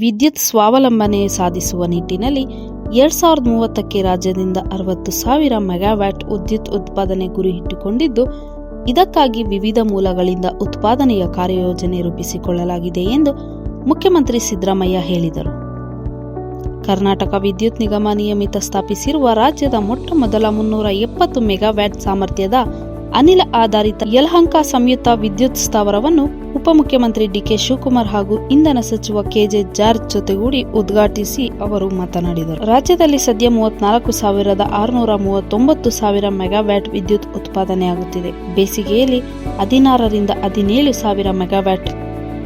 ವಿದ್ಯುತ್ ಸ್ವಾವಲಂಬನೆ ಸಾಧಿಸುವ ನಿಟ್ಟಿನಲ್ಲಿ ಎರಡ್ ಸಾವಿರದ ಮೂವತ್ತಕ್ಕೆ ರಾಜ್ಯದಿಂದ ಅರವತ್ತು ಸಾವಿರ ಮೆಗಾವ್ಯಾಟ್ ವಿದ್ಯುತ್ ಉತ್ಪಾದನೆ ಗುರಿ ಇಟ್ಟುಕೊಂಡಿದ್ದು, ಇದಕ್ಕಾಗಿ ವಿವಿಧ ಮೂಲಗಳಿಂದ ಉತ್ಪಾದನೆಯ ಕಾರ್ಯಯೋಜನೆ ರೂಪಿಸಿಕೊಳ್ಳಲಾಗಿದೆ ಎಂದು ಮುಖ್ಯಮಂತ್ರಿ ಸಿದ್ದರಾಮಯ್ಯ ಹೇಳಿದರು. ಕರ್ನಾಟಕ ವಿದ್ಯುತ್ ನಿಗಮ ನಿಯಮಿತ ಸ್ಥಾಪಿಸಿರುವ ರಾಜ್ಯದ ಮೊಟ್ಟ ಮೊದಲ ಮುನ್ನೂರ ಎಪ್ಪತ್ತು ಮೆಗಾವ್ಯಾಟ್ ಸಾಮರ್ಥ್ಯದ ಅನಿಲ ಆಧಾರಿತ ಯಲಹಂಕ ಸಂಯುಕ್ತ ವಿದ್ಯುತ್ ಸ್ಥಾವರವನ್ನು ಉಪಮುಖ್ಯಮಂತ್ರಿ ಡಿಕೆ ಶಿವಕುಮಾರ್ ಹಾಗೂ ಇಂಧನ ಸಚಿವ ಕೆಜೆ ಜಾರ್ಜ್ ಜೊತೆಗೂಡಿ ಉದ್ಘಾಟಿಸಿ ಅವರು ಮಾತನಾಡಿದರು. ರಾಜ್ಯದಲ್ಲಿ ಸದ್ಯ ಮೂವತ್ನಾಲ್ಕು ಸಾವಿರದ ಆರುನೂರ ಮೂವತ್ತೊಂಬತ್ತು ಸಾವಿರ ಮೆಗಾವ್ಯಾಟ್ ವಿದ್ಯುತ್ ಉತ್ಪಾದನೆಯಾಗುತ್ತಿದೆ. ಬೇಸಿಗೆಯಲ್ಲಿ ಹದಿನಾರರಿಂದ ಹದಿನೇಳು ಸಾವಿರ ಮೆಗಾವ್ಯಾಟ್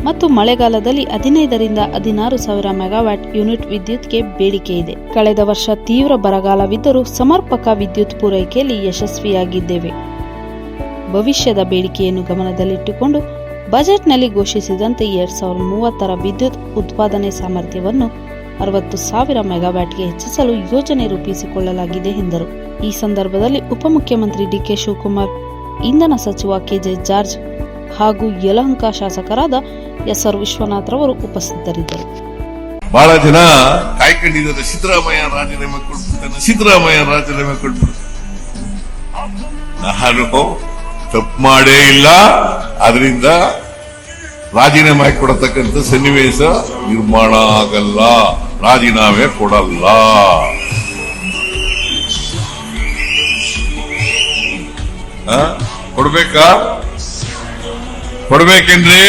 ಮತ್ತು ಮಳೆಗಾಲದಲ್ಲಿ ಹದಿನೈದರಿಂದ ಹದಿನಾರು ಸಾವಿರ ಮೆಗಾವ್ಯಾಟ್ ಯೂನಿಟ್ ವಿದ್ಯುತ್ಗೆ ಬೇಡಿಕೆ ಇದೆ. ಕಳೆದ ವರ್ಷ ತೀವ್ರ ಬರಗಾಲವಿದ್ದರೂ ಸಮರ್ಪಕ ವಿದ್ಯುತ್ ಪೂರೈಕೆಯಲ್ಲಿ ಯಶಸ್ವಿಯಾಗಿದ್ದೇವೆ. ಭವಿಷ್ಯದ ಬೇಡಿಕೆಯನ್ನು ಗಮನದಲ್ಲಿಟ್ಟುಕೊಂಡು ಬಜೆಟ್ನಲ್ಲಿ ಘೋಷಿಸಿದಂತೆ ಎರಡ್ ಸಾವಿರದ ಮೂವತ್ತರ ವಿದ್ಯುತ್ ಉತ್ಪಾದನೆ ಸಾಮರ್ಥ್ಯವನ್ನು ಅರವತ್ತು ಸಾವಿರ ಮೆಗಾವ್ಯಾಟ್ಗೆ ಹೆಚ್ಚಿಸಲು ಯೋಜನೆ ರೂಪಿಸಿಕೊಳ್ಳಲಾಗಿದೆ ಎಂದರು. ಈ ಸಂದರ್ಭದಲ್ಲಿ ಉಪಮುಖ್ಯಮಂತ್ರಿ ಡಿಕೆ ಶಿವಕುಮಾರ್, ಇಂಧನ ಸಚಿವ ಕೆಜೆ ಜಾರ್ಜ್ ಹಾಗೂ ಯಲಹಂಕ ಶಾಸಕರಾದ ಎಸ್. ಆರ್. ವಿಶ್ವನಾಥ್ ರವರು ಉಪಸ್ಥಿತರಿದ್ದರು. ಬಹಳ ಜನ ಕಾಯ್ಕೊಂಡಿದ್ದಾರೆ ಸಿದ್ದರಾಮಯ್ಯ ರಾಜೀನಾಮೆ ಕೊಟ್ಬಿಡ್ತಾನೆ, ಸಿದ್ದರಾಮಯ್ಯ ರಾಜೀನಾಮೆ ಕೊಟ್ಬಿಡ್ತಾನೆ. ತಪ್ಪು ಮಾಡೇ ಇಲ್ಲ. ಅದರಿಂದ ರಾಜೀನಾಮೆ ಕೊಡತಕ್ಕಂಥ ಸನ್ನಿವೇಶ ನಿರ್ಮಾಣ ಆಗಲ್ಲ. ರಾಜೀನಾಮೆ ಕೊಡಲ್ಲ? ಕೊಡ್ಬೇಕಾ? ಕೊಡ್ಬೇಕೇನ್ರಿ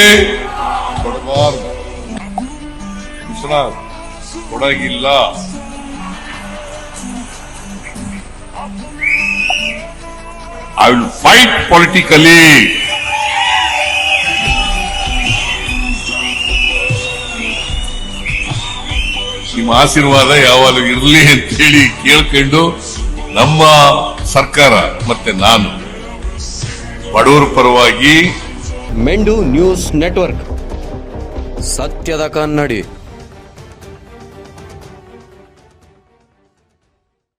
ಕೊಡಬಾರ್ದು. ಕೊಡಗಿಲ್ಲ. ಐ ವಿಲ್ ಫೈಟ್ ಪೊಲಿಟಿಕಲಿ ನಿಮ್ಮ ಆಶೀರ್ವಾದ ಯಾವಾಗಲೂ ಇರಲಿ ಅಂತೇಳಿ ಕೇಳ್ಕೊಂಡು ನಮ್ಮ ಸರ್ಕಾರ ಮತ್ತೆ ನಾನು ಬಡವರ ಪರವಾಗಿ ಮೆಂಡು ನ್ಯೂಸ್ ನೆಟ್ವರ್ಕ್. ಸತ್ಯದ ಕನ್ನಡಿ.